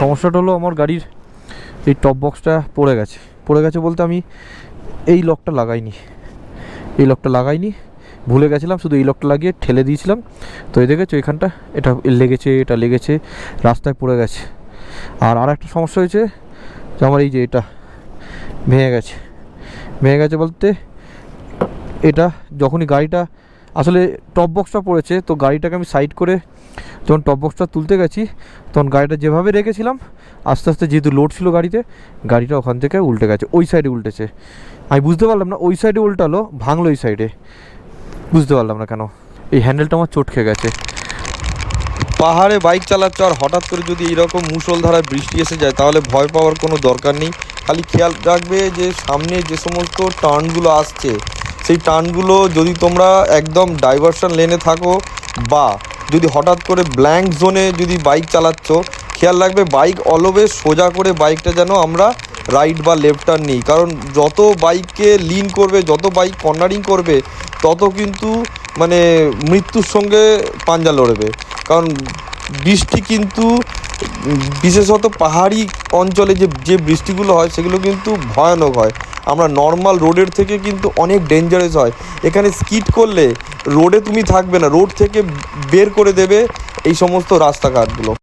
সমস্যাটা হলো আমার গাড়ির এই টপ বক্সটা পড়ে গেছে। পড়ে গেছে বলতে আমি এই লকটা লাগাইনি। এই লকটা লাগাইনি, ভুলে গেছিলাম, শুধু এই লকটা লাগিয়ে ঠেলে দিয়েছিলাম। তো এই দেখেছ এখানটা, এটা লেগেছে এটা লেগেছে, রাস্তায় পড়ে গেছে। আর আর একটা সমস্যা হয়েছে যে আমার এই যে এটা ভেঙে গেছে। ভেঙে গেছে বলতে এটা যখনই গাড়িটা, আসলে টপ বক্সটা পড়েছে, তো গাড়িটাকে আমি সাইড করে যখন টপ বক্সটা তুলতে গেছি, তখন গাড়িটা যেভাবে রেখেছিলাম, আস্তে আস্তে যেহেতু লোড ছিল গাড়িতে, গাড়িটা ওখান থেকে উল্টে গেছে, ওই সাইডে উল্টেছে। আমি বুঝতে পারলাম না, ওই সাইডে উল্টালো, ভাঙলো ওই সাইডে বুঝতে পারলাম না কেন। এই হ্যান্ডেলটা আমার চটকে গেছে। পাহাড়ে বাইক চালাচ্ছ আর হঠাৎ করে যদি এইরকম মুষলধারায় বৃষ্টি এসে যায়, তাহলে ভয় পাওয়ার কোনো দরকার নেই। খালি খেয়াল রাখবে যে সামনে যে সমস্ত টার্নগুলো আসছে, সেই টার্নগুলো যদি তোমরা একদম ডাইভারশন লেনে থাকো বা যদি হঠাৎ করে ব্ল্যাঙ্ক জোনে যদি বাইক চালাচ্ছ, খেয়াল রাখবে বাইক অলওয়েজ সোজা করে বাইকটা যেন আমরা রাইট বা লেফট টার্ন নিই। কারণ যত বাইককে লিন করবে, যত বাইক কর্নারিং করবে, তত কিন্তু মানে মৃত্যুর সঙ্গে পাঞ্জা লড়বে। কারণ বৃষ্টি কিন্তু বিশেষত পাহাড়ি অঞ্চলে যে যে বৃষ্টিগুলো হয়, সেগুলো কিন্তু ভয়ানক হয়। আমরা নর্মাল রোডের থেকে কিন্তু অনেক ডেঞ্জারাস হয়। এখানে স্কিট করলে রোডে তুমি থাকবে না রোড থেকে বের করে দেবে এই সমস্ত রাস্তাঘাটগুলো।